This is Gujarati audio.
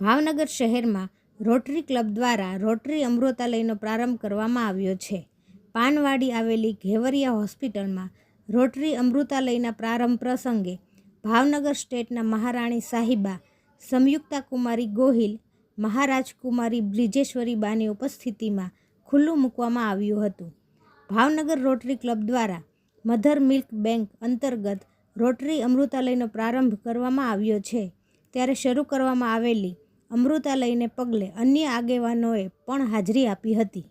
ભાવનગર શહેરમાં રોટરી ક્લબ દ્વારા રોટરી અમૃતાલયનો પ્રારંભ કરવામાં આવ્યો છે. પાનવાડી આવેલી ઘેવરિયા હોસ્પિટલમાં રોટરી અમૃતાલયના પ્રારંભ પ્રસંગે ભાવનગર સ્ટેટના મહારાણી સાહિબા, સંયુક્તા કુમારી ગોહિલ, મહારાજકુમારી બ્રિજેશ્વરી બાની ઉપસ્થિતિમાં ખુલ્લું મૂકવામાં આવ્યું હતું. ભાવનગર રોટરી ક્લબ દ્વારા મધર મિલ્ક બેંક અંતર્ગત રોટરી અમૃતાલયનો પ્રારંભ કરવામાં આવ્યો છે. ત્યારે શરૂ કરવામાં આવેલી અમૃતાલયને પગલે અન્ય આગેવાનોએ પણ હાજરી આપી હતી.